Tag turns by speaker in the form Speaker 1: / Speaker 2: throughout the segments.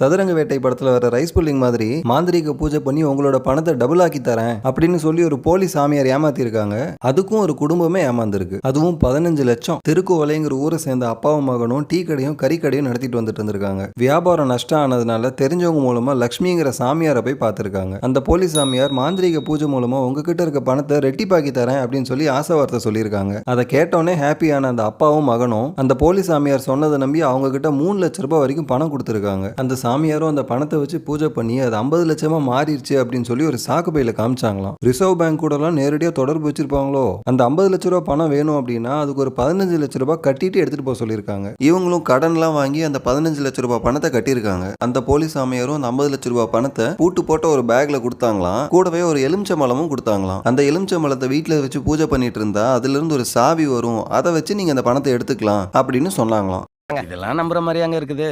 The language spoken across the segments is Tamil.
Speaker 1: சதுரங்க வேட்டை படத்தில் வர ரைஸ் புல்லிங் மாதிரி மாந்திரீக பூஜை பண்ணி உங்களோட பணத்தை டபுள் ஆக்கி தரேன் அப்படின்னு சொல்லி ஒரு போலி சாமியார் ஏமாத்திருக்காங்க. அதுக்கும் ஒரு குடும்பமே ஏமாந்துருக்கு. அதுவும் பதினஞ்சு லட்சம். திருக்குவலைங்கிற ஊரை சேர்ந்த அப்பாவும் மகனும் டீ கடையும் கறி கடையும் நடத்திட்டு வந்துட்டு இருந்திருக்காங்க. வியாபாரம் நஷ்டம் ஆனதுனால தெரிஞ்சவங்க மூலமா லக்ஷ்மிங்கிற சாமியாரை போய் பார்த்துருக்காங்க. அந்த போலி சாமியார் மாந்திரீக பூஜை மூலமா உங்ககிட்ட இருக்க பணத்தை ரெட்டிப்பாக்கி தரேன் அப்படின்னு சொல்லி ஆசை வார்த்தை சொல்லியிருக்காங்க. அதை கேட்டோன்னே ஹாப்பியான அந்த அப்பாவும் மகனும் அந்த போலி சாமியார் சொன்னதை நம்பி அவங்க கிட்ட மூணு லட்ச ரூபாய் வரைக்கும் பணம் கொடுத்துருக்காங்க. அந்த சாமியாரும் அந்த பணத்தை வச்சு பூஜை பண்ணி அது ஐம்பது லட்சமா மாறிடுச்சு அப்படின்னு சொல்லி ஒரு சாக்கு பையில காமிச்சாங்களாம். ரிசர்வ் பேங்க் கூடலாம் நேரடியாக தொடர்பு வச்சிருப்பாங்களோ? அந்த ஐம்பது லட்ச ரூபாய் பணம் வேணும் அப்படின்னா அதுக்கு ஒரு பதினஞ்சு லட்ச ரூபாய் கட்டிட்டு எடுத்துட்டு போக சொல்லியிருக்காங்க. இவங்களும் கடன்லாம் வாங்கி அந்த பதினஞ்சு லட்ச ரூபாய் பணத்தை கட்டியிருக்காங்க. அந்த போலீஸ் சாமியாரும் அந்த ஐம்பது லட்ச ரூபாய் பணத்தை பூட்டு போட்ட ஒரு பேக்ல கொடுத்தாங்களாம். கூடவே ஒரு எலுமிச்சை மலமும் கொடுத்தாங்களாம். அந்த எலுமிச்சை மலத்தை வீட்டில் வச்சு பூஜை பண்ணிட்டு இருந்தா அதுல இருந்து ஒரு சாவி வரும். அதை வச்சு நீங்க அந்த பணத்தை எடுத்துக்கலாம் அப்படின்னு சொன்னாங்களாம்.
Speaker 2: இதெல்லாம் நம்புற மாதிரியாங்க இருக்குது.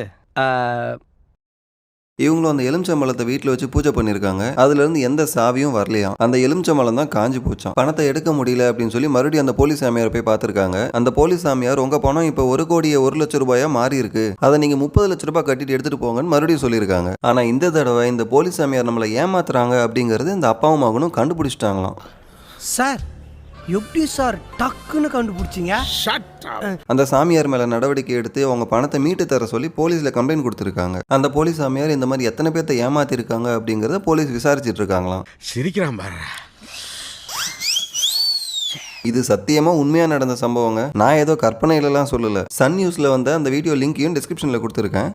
Speaker 1: இவங்களும் அந்த எலுமிச்சம்பழத்தை வீட்டில் வச்சு பூஜை பண்ணியிருக்காங்க. அதுல இருந்து எந்த சாவியும் வரலையாம். அந்த எலுமிச்சம்பழம் தான் காஞ்சி போச்சான் பணத்தை எடுக்க முடியல அப்படின்னு சொல்லி மறுபடியும் அந்த போலீஸ் சாமியார் போய் பார்த்துருக்காங்க. அந்த போலீஸ் சாமியார் உங்க பணம் இப்போ ஒரு கோடியே ஒரு லட்ச ரூபாயா மாறி இருக்கு. அதை நீங்க முப்பது லட்ச ரூபாய் கட்டிட்டு எடுத்துட்டு போங்கன்னு மறுபடியும் சொல்லியிருக்காங்க. ஆனா இந்த தடவை இந்த போலீஸ் சாமியார் நம்மளை ஏமாத்துறாங்க அப்படிங்கறது இந்த அப்பாவும் மகனும் கண்டுபிடிச்சிட்டாங்களாம்.
Speaker 3: சார் எப்படி சார் டக்குன்னு கண்டுபிடிச்சிங்க?
Speaker 1: அந்த சாமியார் மேல நடவடிக்கை எடுத்து அவங்க பணத்தை மீட்டு தர சொல்லி போலீஸ்ல கம்ப்ளைண்ட் கொடுத்துருக்காங்க. அந்த போலீஸ் சாமியார் இந்த மாதிரி எத்தனை பேர்த்த ஏமாத்திருக்காங்க அப்படிங்கறத போலீஸ் விசாரிச்சிட்டு இருக்காங்களாம்.
Speaker 4: சிரிக்கிறான் பாரு.
Speaker 1: இது சத்தியமா உண்மையா நடந்த சம்பவங்க? நான் ஏதோ கற்பனையிலலாம் சொல்லல. சன் நியூஸ்ல வந்த அந்த வீடியோ லிங்கையும் டிஸ்கிரிப்ஷன்ல கொடுத்துருக்கேன்.